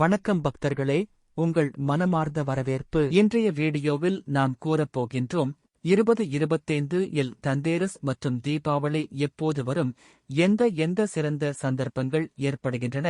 வணக்கம் பக்தர்களே உங்கள் மனமார்ந்த வரவேற்பு. இன்றைய வீடியோவில் நாம் கூறப்போகின்றோம் இருபது இருபத்தைந்து இல் தந்தேரஸ் மற்றும் தீபாவளி எப்போது வரும் எந்த எந்த சிறந்த சந்தர்ப்பங்கள் ஏற்படுகின்றன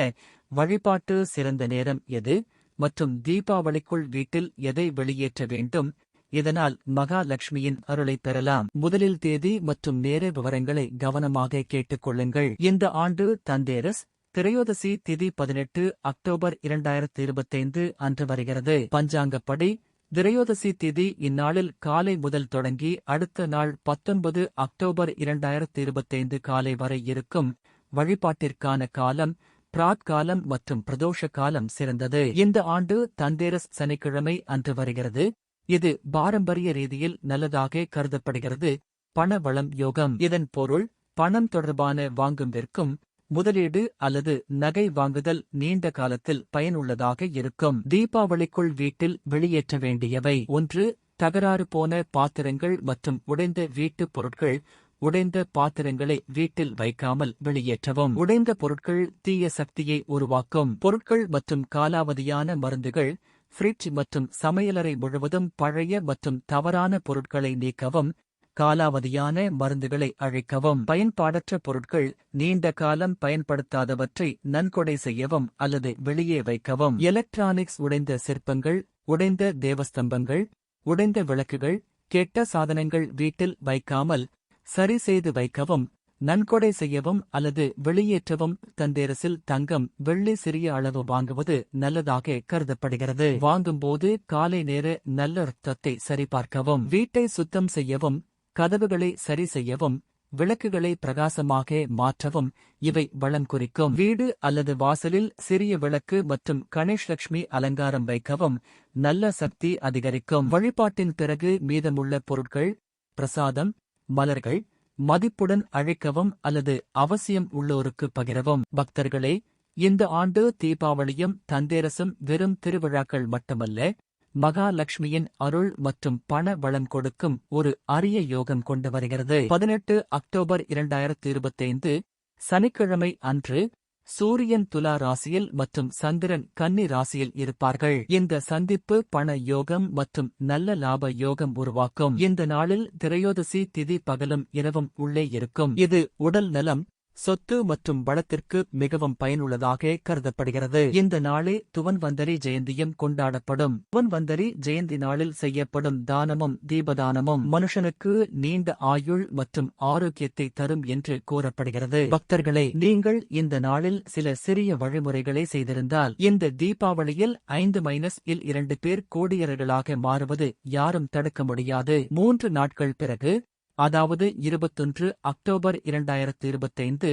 வழிபாட்டு சிறந்த நேரம் எது மற்றும் தீபாவளிக்குள் வீட்டில் எதை வெளியேற்ற வேண்டும் இதனால் மகாலட்சுமியின் அருளை பெறலாம். முதலில் தேதி மற்றும் நேர விவரங்களை கவனமாக கேட்டுக்கொள்ளுங்கள் இந்த ஆண்டு தந்தேரஸ் திரையோதசி திதி பதினெட்டு அக்டோபர் இரண்டாயிரத்து இருபத்தைந்து அன்று வருகிறது. பஞ்சாங்கப்படி திரையோதசி திதி இந்நாளில் காலை முதல் தொடங்கி அடுத்த நாள் பத்தொன்பது அக்டோபர் இரண்டாயிரத்து இருபத்தைந்து காலை வரை இருக்கும். வழிபாட்டிற்கான காலம் பிராட்காலம் மற்றும் பிரதோஷ காலம் சிறந்தது. இந்த ஆண்டு தந்தேரஸ் சனிக்கிழமை அன்று வருகிறது. இது பாரம்பரிய ரீதியில் நல்லதாக கருதப்படுகிறது. பணவளம் யோகம். இதன் பொருள் பணம் தொடர்பான வாங்கும் விற்கும் முதலீடு அல்லது நகை வாங்குதல் நீண்ட காலத்தில் பயனுள்ளதாக இருக்கும். தீபாவளிக்குள் வீட்டில் வெளியேற்ற வேண்டியவை ஒன்று தகராறு போன பாத்திரங்கள் மற்றும் உடைந்த வீட்டுப் பொருட்கள். உடைந்த பாத்திரங்களை வீட்டில் வைக்காமல் வெளியேற்றவும். உடைந்த பொருட்கள் தீய சக்தியை உருவாக்கும். பொருட்கள் மற்றும் காலாவதியான மருந்துகள் ஃப்ரிட்ஜ் மற்றும் சமையலறை முழுவதும் பழைய மற்றும் தவறான பொருட்களை நீக்கவும். காலாவதியான மருந்துகளை அழைக்கவும். பயன்பாடற்ற பொருட்கள் நீண்ட காலம் பயன்படுத்தாதவற்றை நன்கொடை செய்யவும் அல்லது வெளியே வைக்கவும். எலக்ட்ரானிக்ஸ் உடைந்த சிற்பங்கள் உடைந்த தேவஸ்தம்பங்கள் உடைந்த விளக்குகள் கெட்ட சாதனங்கள் வீட்டில் வைக்காமல் சரி செய்து வைக்கவும் நன்கொடை செய்யவும் அல்லது வெளியேற்றவும் தந்தேரசில் தங்கம் வெள்ளி சிறிய அளவு வாங்குவது நல்லதாக கருதப்படுகிறது. வாங்கும்போது காலை நேர நல்ல ரத்தத்தை சரிபார்க்கவும் வீட்டை சுத்தம் செய்யவும் கதவுகளை சரி செய்யவும் விளக்குகளை பிரகாசமாக மாற்றவும் இவை வளம் குறிக்கும். வீடு அல்லது வாசலில் சிறிய விளக்கு மற்றும் கணேஷ் லட்சுமி அலங்காரம் வைக்கவும் நல்ல சக்தி அதிகரிக்கும். வழிபாட்டின் பிறகு மீதமுள்ள பொருட்கள் பிரசாதம் மலர்கள் மதிப்புடன் அழைக்கவும் அல்லது அவசியம் உள்ளோருக்கு பகிரவும். பக்தர்களே இந்த ஆண்டு தீபாவளியும் தந்தேரசும் வெறும் திருவிழாக்கள் மட்டுமல்ல மகாலட்சுமியின் அருள் மற்றும் பண வளம் கொடுக்கும் ஒரு அரிய யோகம் கொண்டு வருகிறது. பதினெட்டு அக்டோபர் இரண்டாயிரத்து இருபத்தைந்து சனிக்கிழமை அன்று சூரியன் துலா ராசியில் மற்றும் சந்திரன் கன்னி ராசியில் இருப்பார்கள். இந்த சந்திப்பு பண யோகம் மற்றும் நல்ல லாப யோகம் உருவாக்கும். இந்த நாளில் திரையோதசி திதி பகலும் இரவும் உள்ளே இருக்கும். இது உடல் நலம் சொத்து மற்றும் வளத்திற்கு மிகவும் பயனுள்ளதாக கருதப்படுகிறது. இந்த நாளே துவன்வந்தரி ஜெயந்தியும் கொண்டாடப்படும். துவன்வந்தரி ஜெயந்தி நாளில் செய்யப்படும் தானமும் தீபதானமும் மனுஷனுக்கு நீண்ட ஆயுள் மற்றும் ஆரோக்கியத்தை தரும் என்று கூறப்படுகிறது. பக்தர்களே நீங்கள் இந்த நாளில் சில சிறிய வழிமுறைகளை செய்திருந்தால் இந்த தீபாவளியில் ஐந்து மைனஸ் இல் இரண்டு பேர் கோடியர்களாக மாறுவது யாரும் தடுக்க முடியாது. மூன்று நாட்கள் பிறகு அதாவது இருபத்தொன்று அக்டோபர் இரண்டாயிரத்து இருபத்தைந்து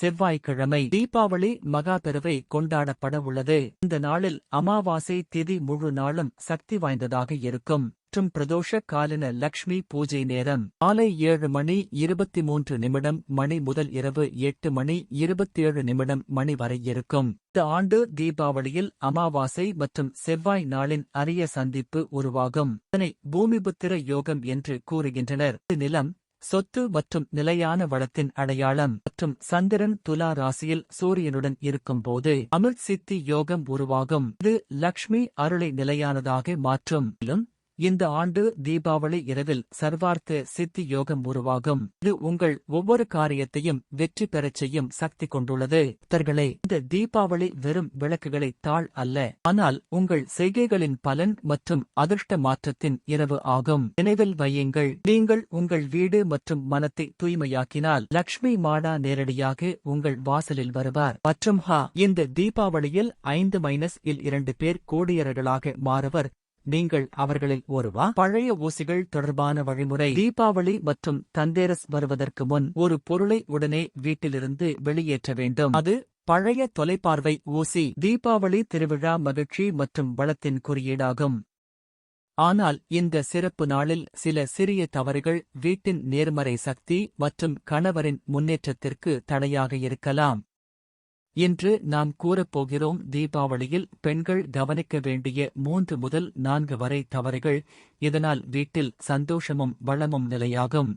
செவ்வாய்க்கிழமை தீபாவளி மகாபெருவை கொண்டாடப்படவுள்ளது கொண்டாடப்பட உள்ளது. இந்த நாளில் அமாவாசை திதி முழு நாளும் சக்தி வாய்ந்ததாக இருக்கும். மற்றும் பிரதோஷ காலின லக்ஷ்மி பூஜை நேரம் காலை ஏழு மணி இருபத்தி மூன்று நிமிடம் மணி முதல் இரவு எட்டு மணி இருபத்தேழு நிமிடம் மணி வரை இருக்கும். இந்த ஆண்டு தீபாவளியில் அமாவாசை மற்றும் செவ்வாய் நாளின் அரிய சந்திப்பு உருவாகும். இதனை பூமிபுத்திர யோகம் என்று கூறுகின்றனர். நிலம் சொத்து மற்றும் நிலையான வளத்தின் அடையாளம் மற்றும் சந்திரன் துலா ராசியில் சூரியனுடன் இருக்கும்போது அமிர்த் சித்தி யோகம் உருவாகும். இது லக்ஷ்மி அருளை நிலையானதாக மாற்றும். மேலும் இந்த ஆண்டு தீபாவளி இரவில் சர்வார்த்த சித்தி யோகம் உருவாகும். இது உங்கள் ஒவ்வொரு காரியத்தையும் வெற்றி பெறச் செய்யும் சக்தி கொண்டுள்ளது. பக்தர்களே இந்த தீபாவளி வெறும் விளக்குகளை தாழ் அல்ல ஆனால் உங்கள் செய்கைகளின் பலன் மற்றும் அதிர்ஷ்ட மாற்றத்தின் இரவு ஆகும். நினைவில் வையுங்கள் நீங்கள் உங்கள் வீடு மற்றும் மனத்தை தூய்மையாக்கினால் லக்ஷ்மி மாடா நேரடியாக உங்கள் வாசலில் வருவார். மற்றும் ஹா இந்த தீபாவளியில் ஐந்து மைனஸ் இல் இரண்டு பேர் கோடியர்களாக மாறுவர். நீங்கள் அவர்களில் ஒருவா? பழைய ஊசிகள் தொடர்பான வழிமுறை. தீபாவளி மற்றும் தந்தேரஸ் வருவதற்கு முன் ஒரு பொருளை உடனே வீட்டிலிருந்து வெளியேற்ற வேண்டும். அது பழைய தொலைப்பார்வை ஊசி. தீபாவளி திருவிழா மகிழ்ச்சி மற்றும் வளத்தின் குறியீடாகும். ஆனால் இந்த சிறப்பு நாளில் சில சிறிய தவறுகள் வீட்டின் நேர்மறை சக்தி மற்றும் கணவரின் முன்னேற்றத்திற்கு தடையாக இருக்கலாம். இன்று நாம் கூறப்போகிறோம் தீபாவளியில் பெண்கள் கவனிக்க வேண்டிய மூன்று முதல் நான்கு வரை தவறுகள் இதனால் வீட்டில் சந்தோஷமும் வளமும் நிலையாகும்.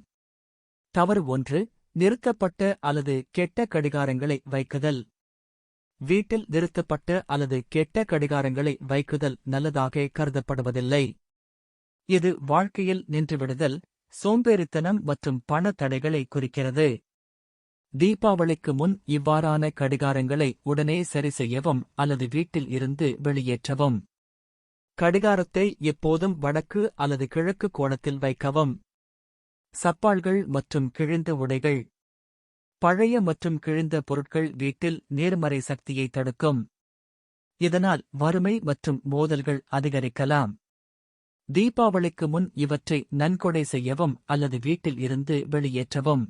தவறு ஒன்று நிறுத்தப்பட்ட அல்லது கெட்ட கடிகாரங்களை வைக்குதல். வீட்டில் நிறுத்தப்பட்ட அல்லது கெட்ட கடிகாரங்களை வைக்குதல் நல்லதாக கருதப்படுவதில்லை. இது வாழ்க்கையில் நின்றுவிடுதல் சோம்பேறித்தனம் மற்றும் பண தடைகளை குறிக்கிறது. தீபாவளிக்கு முன் இவ்வாறான கடிகாரங்களை உடனே சரி செய்யவும் அல்லது வீட்டில் இருந்து வெளியேற்றவும். கடிகாரத்தை எப்போதும் வடக்கு அல்லது கிழக்கு கோணத்தில் வைக்கவும். சப்பாள்கள் மற்றும் கிழிந்த உடைகள். பழைய மற்றும் கிழிந்த பொருட்கள் வீட்டில் நேர்மறை சக்தியை தடுக்கும். இதனால் வறுமை மற்றும் மோதல்கள் அதிகரிக்கலாம். தீபாவளிக்கு முன் இவற்றை நன்கொடை செய்யவும் அல்லது வீட்டில் இருந்து வெளியேற்றவும்.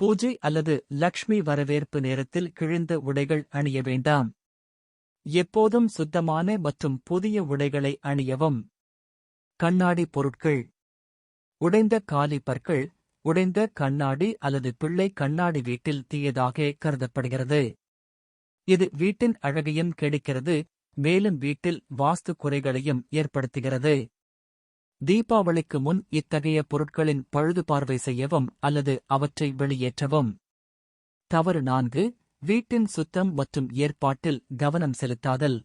பூஜை அல்லது லக்ஷ்மி வரவேற்பு நேரத்தில் கிழிந்த உடைகள் அணிய வேண்டாம். எப்போதும் சுத்தமான மற்றும் புதிய உடைகளை அணியவும். கண்ணாடி பொருட்கள். உடைந்த காலி பற்கள் உடைந்த கண்ணாடி அல்லது பிள்ளை கண்ணாடி வீட்டில் தீயதாக கருதப்படுகிறது. இது வீட்டின் அழகையும் கெடுக்கிறது மேலும் வீட்டில் வாஸ்து குறைகளையும் ஏற்படுத்துகிறது. தீபாவளிக்கு முன் இத்தகைய பொருட்களின் பழுது பார்வை செய்யவும் அல்லது அவற்றை வெளியேற்றவும். தவறு நான்கு வீட்டின் சுத்தம் மற்றும் ஏற்பாட்டில் கவனம் செலுத்தாதல்.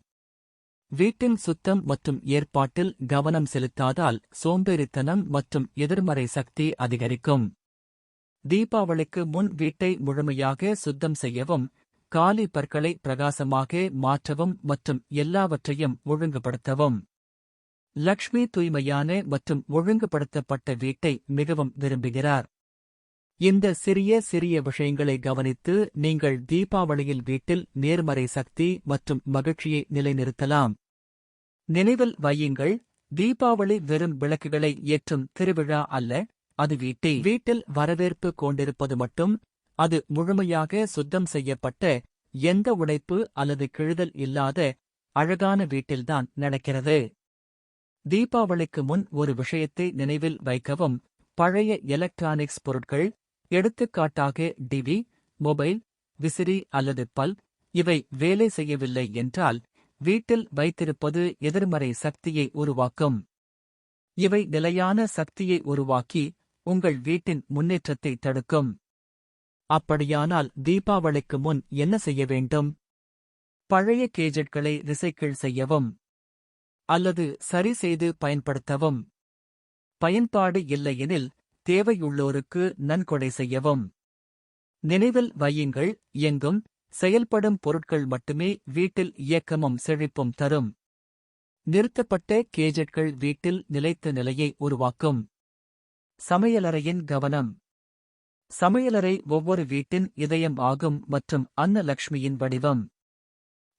வீட்டின் சுத்தம் மற்றும் ஏற்பாட்டில் கவனம் செலுத்தாதால் சோம்பேறித்தனம் மற்றும் எதிர்மறை சக்தி அதிகரிக்கும். தீபாவளிக்கு முன் வீட்டை முழுமையாக சுத்தம் செய்யவும் காலி பற்களை பிரகாசமாக மாற்றவும் மற்றும் எல்லாவற்றையும் ஒழுங்குபடுத்தவும். லக்ஷ்மி தூய்மையான மற்றும் ஒழுங்குபடுத்தப்பட்ட வீட்டை மிகவும் விரும்புகிறார். இந்த சிறிய சிறிய விஷயங்களை கவனித்து நீங்கள் தீபாவளியில் வீட்டில் நேர்மறை சக்தி மற்றும் மகிழ்ச்சியை நிலைநிறுத்தலாம். நினைவில் வையுங்கள் தீபாவளி வெறும் விளக்குகளை ஏற்றும் திருவிழா அல்ல அது வீட்டை வீட்டில் வரவேற்பு கொண்டிருப்பது மட்டும் அது முழுமையாக சுத்தம் செய்யப்பட்ட எந்த உழைப்பு அல்லது கிழுதல் இல்லாத அழகான வீட்டில்தான் நடக்கிறது. தீபாவளிக்கு முன் ஒரு விஷயத்தை நினைவில் வைக்கவும். பழைய எலக்ட்ரானிக்ஸ் பொருட்கள் எடுத்துக்காட்டாக டிவி மொபைல் விசிறி அல்லது பல் இவை வேலை செய்யவில்லை என்றால் வீட்டில் வைத்திருப்பது எதிர்மறை சக்தியை உருவாக்கும். இவை நிலையான சக்தியை உருவாக்கி உங்கள் வீட்டின் முன்னேற்றத்தை தடுக்கும். அப்படியானால் தீபாவளிக்கு முன் என்ன செய்ய வேண்டும்? பழைய கேஜெட்களை ரிசைக்கிள் செய்யவும். அல்லது சரி செய்து பயன்படுத்தவும். பயன்பாடு இல்லையெனில் தேவையுள்ளோருக்கு நன்கொடை செய்யவும். நினைவில் வையுங்கள் எங்கும் செயல்படும் பொருட்கள் மட்டுமே வீட்டில் இயக்கமும் செழிப்பும் தரும். நிறுத்தப்பட்ட கேஜெட்கள் வீட்டில் நிலைத்த நிலையை உருவாக்கும். சமையலறையின் கவனம். சமையலறை ஒவ்வொரு வீட்டின் இதயம் ஆகும் மற்றும் அன்னலக்ஷ்மியின் வடிவம்.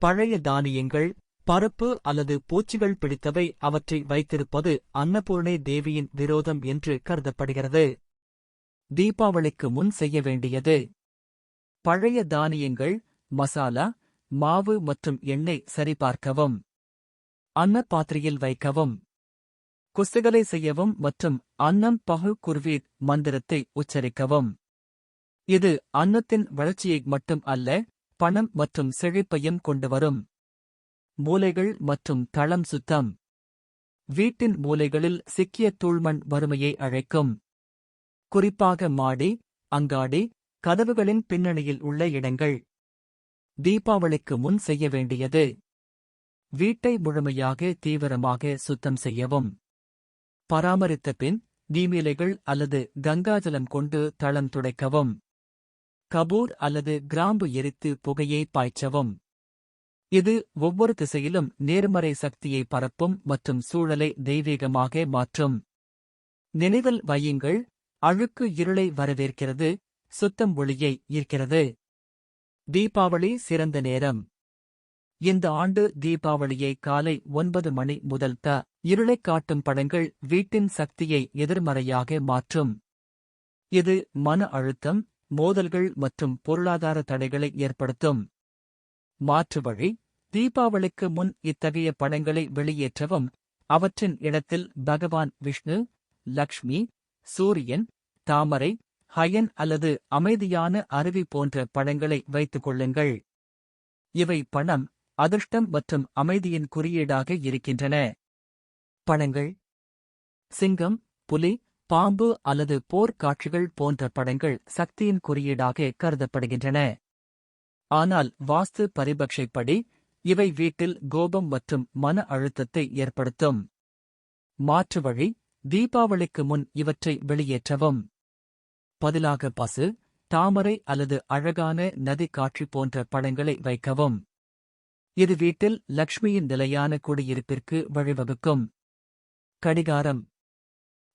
பழைய தானியங்கள் பருப்பு அல்லது பூச்சிகள் பிடித்தவை அவற்றை வைத்திருப்பது அன்னபூர்ணை தேவியின் விரோதம் என்று கருதப்படுகிறது. தீபாவளிக்கு முன் செய்ய வேண்டியது. பழைய தானியங்கள் மசாலா மாவு மற்றும் எண்ணெய் சரிபார்க்கவும். அன்னப்பாத்திரையில் வைக்கவும். குஸ்துகளை செய்யவும் மற்றும் அன்னம் பகு குர்வீத் மந்திரத்தை உச்சரிக்கவும். இது அன்னத்தின் வளர்ச்சியை மட்டும் அல்ல பணம் மற்றும் செழிப்பையும் கொண்டுவரும் மூலைகள் மற்றும் தளம் சுத்தம். வீட்டின் மூலைகளில் சிக்கிய தூள்மண் வறுமையை அழைக்கும். குறிப்பாக மாடி அங்காடி கதவுகளின் பின்னணியில் உள்ள இடங்கள். தீபாவளிக்கு முன் செய்ய வேண்டியது. வீட்டை முழுமையாக தீவிரமாக சுத்தம் செய்யவும். பராமரித்த பின் நீமிலைகள் அல்லது கங்காஜலம் கொண்டு தளம் துடைக்கவும். கபூர் அல்லது கிராம்பு எரித்து புகையை பாய்ச்சவும். இது ஒவ்வொரு திசையிலும் நேர்மறை சக்தியை பரப்பும் மற்றும் சூழலை தெய்வீகமாக மாற்றும். நினைவில் வையுங்கள் அழுக்கு இருளை வரவேற்கிறது சுத்தம் ஒளியை ஈர்க்கிறது. தீபாவளி சிறந்த நேரம். இந்த ஆண்டு தீபாவளியை காலை ஒன்பது மணி முதல் த இருளைக் காட்டும் படங்கள் வீட்டின் சக்தியை எதிர்மறையாக மாற்றும். இது மன அழுத்தம் மோதல்கள் மற்றும் பொருளாதார தடைகளை ஏற்படுத்தும். மாற்று வழி தீபாவளிக்கு முன் இத்தகைய படங்களை வெளியேற்றவும் அவற்றின் இடத்தில் பகவான் விஷ்ணு லக்ஷ்மி சூரியன் தாமரை ஹயன் அல்லது அமைதியான அருவி போன்ற படங்களை வைத்துக் கொள்ளுங்கள். இவை பணம் அதிர்ஷ்டம் மற்றும் அமைதியின் குறியீடாக இருக்கின்றன. படங்கள். சிங்கம் புலி பாம்பு அல்லது போர் காட்சிகள் போன்ற படங்கள் சக்தியின் குறியீடாக கருதப்படுகின்றன. ஆனால் வாஸ்து பரிபக்ஷைப்படி இவை வீட்டில் கோபம் மற்றும் மன அழுத்தத்தை ஏற்படுத்தும். மாற்று வழி தீபாவளிக்கு முன் இவற்றை வெளியேற்றவும். பதிலாக பசு தாமரை அல்லது அழகான நதி காட்சி போன்ற படங்களை வைக்கவும். இது வீட்டில் லக்ஷ்மியின் நிலையான குடியிருப்பிற்கு வழிவகுக்கும். கடிகாரம்.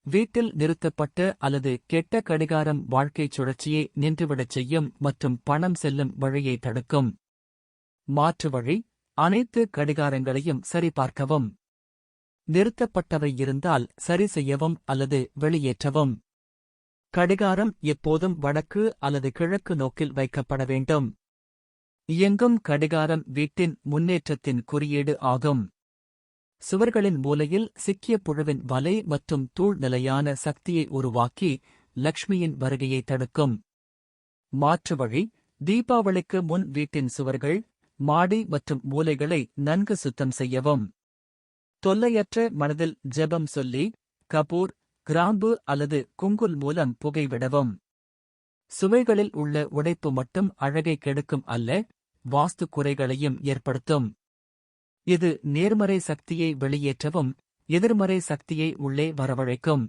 வீட்டில் நிறுத்தப்பட்ட அல்லது கெட்ட கடிகாரம் வாழ்க்கைச் சுழற்சியை நின்றுவிடச் செய்யும் மற்றும் பணம் செல்லும் வழியை தடுக்கும். மாற்று வழி அனைத்து கடிகாரங்களையும் சரிபார்க்கவும். நிறுத்தப்பட்டவை இருந்தால் சரி செய்யவும் அல்லது வெளியேற்றவும். கடிகாரம் எப்போதும் வடக்கு அல்லது கிழக்கு நோக்கில் வைக்கப்பட வேண்டும். இயங்கும் கடிகாரம் வீட்டின் முன்னேற்றத்தின் குறியீடு ஆகும். சுவர்களின் மூலையில் சிக்கிய புழுவின் வலை மற்றும் தூள் நிலையான சக்தியை உருவாக்கி லக்ஷ்மியின் வருகையை தடுக்கும். மாற்று வழி தீபாவளிக்கு முன் வீட்டின் சுவர்கள் மாடி மற்றும் மூலைகளை நன்கு சுத்தம் செய்யவும். தொல்லையற்ற மனதில் ஜெபம் சொல்லி கபூர் கிராம்பு அல்லது குங்குல் மூலம் புகைவிடவும். சுவைகளில் உள்ள உடைப்பு மட்டும் அழகை கெடுக்கும் அல்ல வாஸ்து குறைகளையும் ஏற்படுத்தும். இது நேர்மறை சக்தியை வெளியேற்றவும் எதிர்மறை சக்தியை உள்ளே வரவழைக்கும்.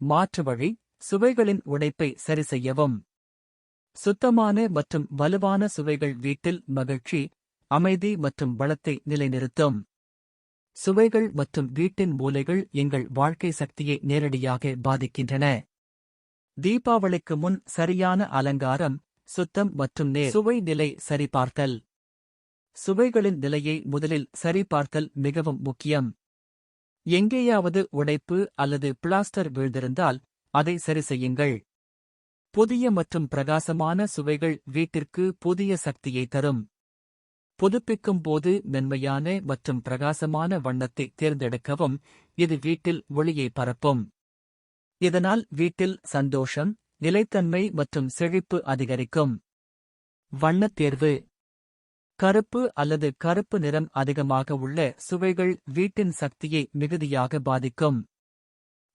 மாற்று வழி சுவைகளின் உடைப்பை சரிசெய்யவும் சுத்தமான மற்றும் வலுவான சுவைகள் வீட்டில் மகிழ்ச்சி அமைதி மற்றும் வளத்தை நிலைநிறுத்தும். சுவைகள் மற்றும் வீட்டின் மூலைகள் எங்கள் வாழ்க்கை சக்தியை நேரடியாக பாதிக்கின்றன. தீபாவளிக்கு முன் சரியான அலங்காரம் சுத்தம் மற்றும் நேர் சுவை நிலை சரிபார்த்தல். சுவைகளின் நிலையை முதலில் சரிபார்த்தல் மிகவும் முக்கியம். எங்கேயாவது உடைப்பு அல்லது பிளாஸ்டர் வீழ்ந்திருந்தால் அதை சரி செய்யுங்கள். புதிய மற்றும் பிரகாசமான சுவைகள் வீட்டிற்கு புதிய சக்தியை தரும். புதுப்பிக்கும் போது மென்மையான மற்றும் பிரகாசமான வண்ணத்தை தேர்ந்தெடுக்கவும் இது வீட்டில் ஒளியை பரப்பும். இதனால் வீட்டில் சந்தோஷம் நிலைத்தன்மை மற்றும் செழிப்பு அதிகரிக்கும். வண்ணத் தேர்வு. கருப்பு அல்லது கருப்பு நிறம் அதிகமாக உள்ள சுவைகள் வீட்டின் சக்தியை மிகுதியாக பாதிக்கும்.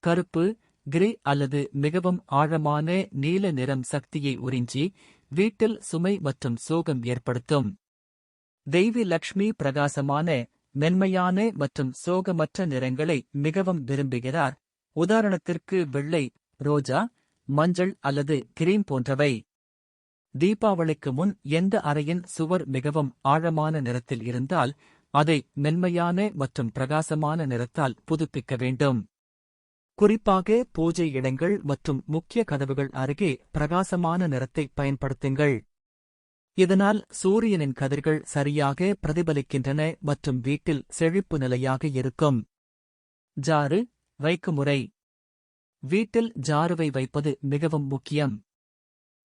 கருப்பு கிரே அல்லது மிகவும் ஆழமான நீல நிறம் சக்தியை உறிஞ்சி வீட்டில் சுமை மற்றும் சோகம் ஏற்படுத்தும். தெய்வி லக்ஷ்மி பிரகாசமான மென்மையான மற்றும் சோகமற்ற நிறங்களை மிகவும் விரும்புகிறார். உதாரணத்திற்கு வெள்ளை ரோஜா மஞ்சள் அல்லது கிரீம் போன்றவை. தீபாவளிக்கு முன் எந்த அறையின் சுவர் மிகவும் ஆழமான நிறத்தில் இருந்தால் அதை மென்மையான மற்றும் பிரகாசமான நிறத்தால் புதுப்பிக்க வேண்டும். குறிப்பாக பூஜை இடங்கள் மற்றும் முக்கிய கதவுகள் அருகே பிரகாசமான நிறத்தை பயன்படுத்துங்கள். இதனால் சூரியனின் கதிர்கள் சரியாக பிரதிபலிக்கின்றன மற்றும் வீட்டில் செழிப்பு நிலையாக இருக்கும். ஜாறு வைக்குமுறை வீட்டில் ஜாருவை வைப்பது மிகவும் முக்கியம்.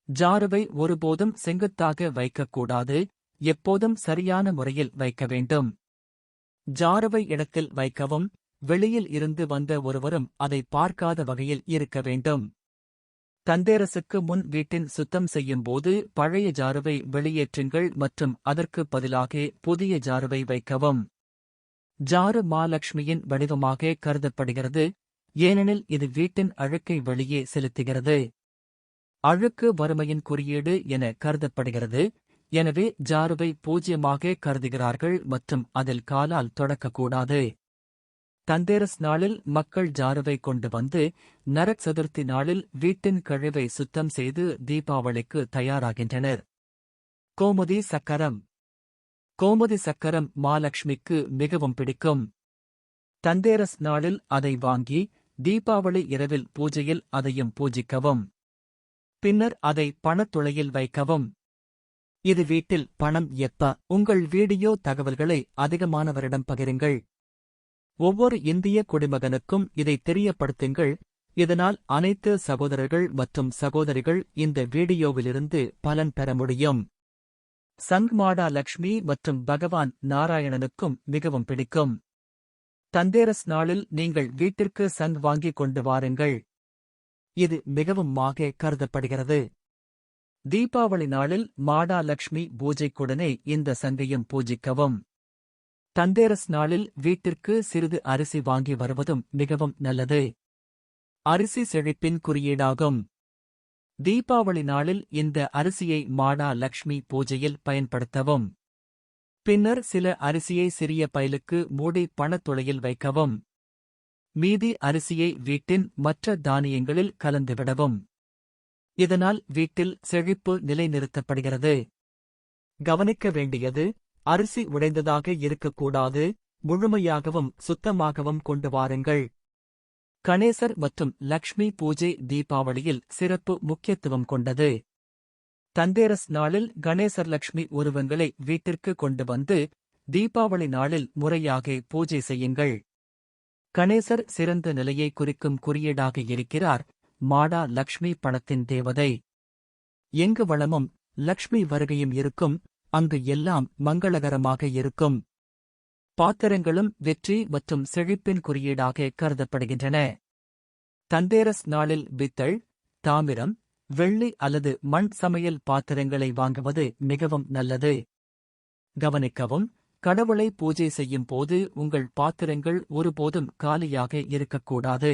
ஜாருவை ஒருபோதும் செங்குத்தாக வைக்கக்கூடாது எப்போதும் சரியான முறையில் வைக்க வேண்டும். ஜாருவை இடத்தில் வைக்கவும் வெளியில் இருந்து வந்த ஒருவரும் அதை பார்க்காத வகையில் இருக்க வேண்டும். தந்தேரசுக்கு முன் வீட்டின் சுத்தம் செய்யும் போது பழைய ஜாருவை வெளியேற்றுங்கள் மற்றும் அதற்கு பதிலாக புதிய ஜாருவை வைக்கவும். ஜாரு மாலக்ஷ்மியின் வடிவமாக கருதப்படுகிறது ஏனெனில் இது வீட்டின் அழுக்கை வெளியே செலுத்துகிறது. அழுக்கு வறுமையின் குறியீடு என கருதப்படுகிறது எனவே ஜாருவை பூஜ்யமாக கருதுகிறார்கள் மற்றும் அதில் காலால் தொடக்கக்கூடாது. தந்தேரஸ் நாளில் மக்கள் ஜாருவை கொண்டு வந்து நரக் சதுர்த்தி நாளில் வீட்டின் கழிவை சுத்தம் செய்து தீபாவளிக்கு தயாராகின்றனர். கோமுதி சக்கரம். கோமுதி சக்கரம் மாலக்ஷ்மிக்கு மிகவும் பிடிக்கும். தந்தேரஸ் நாளில் அதை வாங்கி தீபாவளி இரவில் பூஜையில் அதையும் பூஜிக்கவும். பின்னர் அதை பணத்துளையில் வைக்கவும். இது வீட்டில் பணம் எப்ப? உங்கள் வீடியோ தகவல்களை அதிகமானவரிடம் பகிருங்கள். ஒவ்வொரு இந்திய குடிமகனுக்கும் இதை தெரியப்படுத்துங்கள். இதனால் அனைத்து சகோதரர்கள் மற்றும் சகோதரிகள் இந்த வீடியோவிலிருந்து பலன் பெற முடியும். சங்மாடா லக்ஷ்மி மற்றும் பகவான் நாராயணனுக்கும் மிகவும் பிடிக்கும். தந்தேரஸ் நாளில் நீங்கள் வீட்டிற்கு சங் வாங்கிக் கொண்டு வாருங்கள். இது மிகவும் மாக கருதப்படுகிறது. தீபாவளி நாளில் மாடா லக்ஷ்மி பூஜைக்குடனே இந்த சங்கையும் பூஜிக்கவும். தந்தேரஸ் நாளில் வீட்டிற்கு சிறிது அரிசி வாங்கி வருவதும் மிகவும் நல்லது. அரிசி செழிப்பின் குறியீடாகும். தீபாவளி நாளில் இந்த அரிசியை மாடா லக்ஷ்மி பூஜையில் பயன்படுத்தவும். பின்னர் சில அரிசியை சிறிய பைலுக்கு மூடி பணத்துளையில் வைக்கவும். மீதி அரிசியை வீட்டின் மற்ற தானியங்களில் கலந்துவிடவும் இதனால் வீட்டில் செழிப்பு நிலைநிறுத்தப்படுகிறது. கவனிக்க வேண்டியது அரிசி உடைந்ததாக இருக்கக்கூடாது. முழுமையாகவும் சுத்தமாகவும் கொண்டு வாருங்கள். கணேசர் மற்றும் லக்ஷ்மி பூஜை தீபாவளியில் சிறப்பு முக்கியத்துவம் கொண்டது. தந்தேரஸ் நாளில் கணேசர் லக்ஷ்மி உருவங்களை வீட்டிற்கு கொண்டு வந்து தீபாவளி நாளில் முறையாக பூஜை செய்யுங்கள். கணேசர் சிறந்த நிலையை குறிக்கும் குறியீடாக இருக்கிறார். மாடா லக்ஷ்மி பணத்தின் தேவதை. எங்கு வளமும் லக்ஷ்மி வருகையும் இருக்கும். அங்கு எல்லாம் மங்களகரமாக இருக்கும். பாத்திரங்களும் வெற்றி மற்றும் செழிப்பின் குறியீடாக கருதப்படுகின்றன. தந்தேரஸ் நாளில் பித்தள் தாமிரம் வெள்ளி அல்லது மண் சமையல் பாத்திரங்களை வாங்குவது மிகவும் நல்லது. கவனிக்கவும் கடவுளை பூஜை செய்யும் போது உங்கள் பாத்திரங்கள் ஒருபோதும் காலியாக இருக்கக்கூடாது.